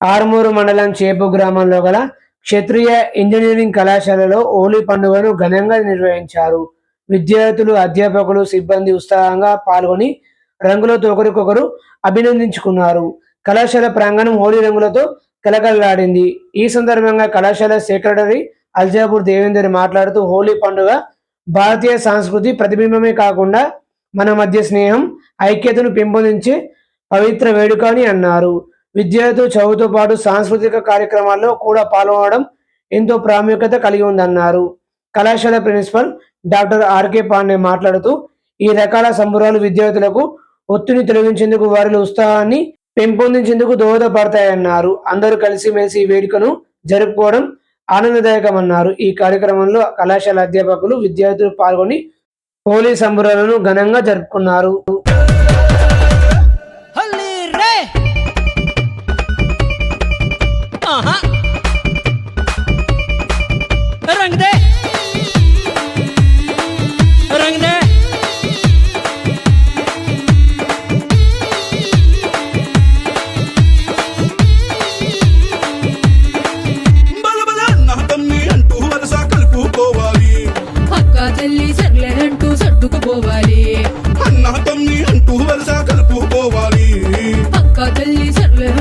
ఆర్మూరు మండలం చేపు గ్రామంలో గల క్షత్రియ ఇంజనీరింగ్ కళాశాలలో హోలీ పండుగను ఘనంగా నిర్వహించారు. విద్యార్థులు అధ్యాపకులు సిబ్బంది ఉత్సాహంగా పాల్గొని రంగులతో ఒకరికొకరు అభినందించుకున్నారు. కళాశాల ప్రాంగణం హోలీ రంగులతో కలకలలాడింది. ఈ సందర్భంగా కళాశాల సెక్రటరీ అల్జాపూర్ దేవేందర్ మాట్లాడుతూ హోలీ పండుగ భారతీయ సంస్కృతి ప్రతిబింబమే కాకుండా మన మధ్య స్నేహం ఐక్యతను పెంపొందించే పవిత్ర వేడుక అని అన్నారు. విద్యార్థులు చదువుతో పాటు సాంస్కృతిక కార్యక్రమాల్లో కూడా పాల్గొనడం ఎంతో ప్రాముఖ్యత కలిగి ఉందన్నారు. కళాశాల ప్రిన్సిపల్ డాక్టర్ ఆర్కే పాండే మాట్లాడుతూ ఈ రకాల సంబరాలు విద్యార్థులకు ఒత్తిడి తొలగించేందుకు వారిలో ఉత్సాహాన్ని పెంపొందించేందుకు దోహదపడతాయన్నారు. అందరూ కలిసిమెలిసి ఈ వేడుకను జరుపుకోవడం ఆనందదాయకమన్నారు. ఈ కార్యక్రమంలో కళాశాల అధ్యాపకులు విద్యార్థులు పాల్గొని హోలీ సంబరాలను ఘనంగా జరుపుకున్నారు. ਰੰਗ ਦੇ ਰੰਗ ਦੇ తల్లి సర్లేనంటూ సర్దుకుపోవాలి. అన్నా తమ్మి అంటూ వరుస కలుపుకోవాలి. అక్క తల్లి సర్లేనంటూ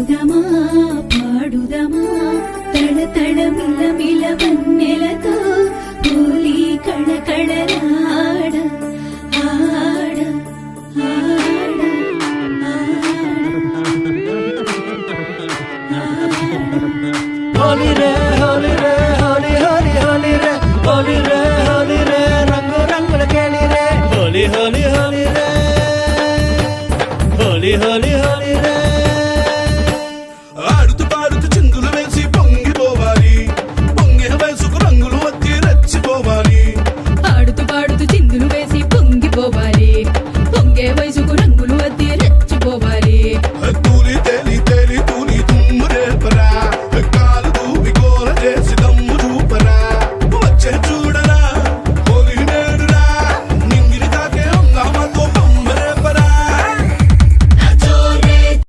పాడుదమా పాడుదమా? తళతళ మిల మిల వన్నెలతో హోలీ కళకళరాడ ఆడ ఆడ ఆడ హోలీ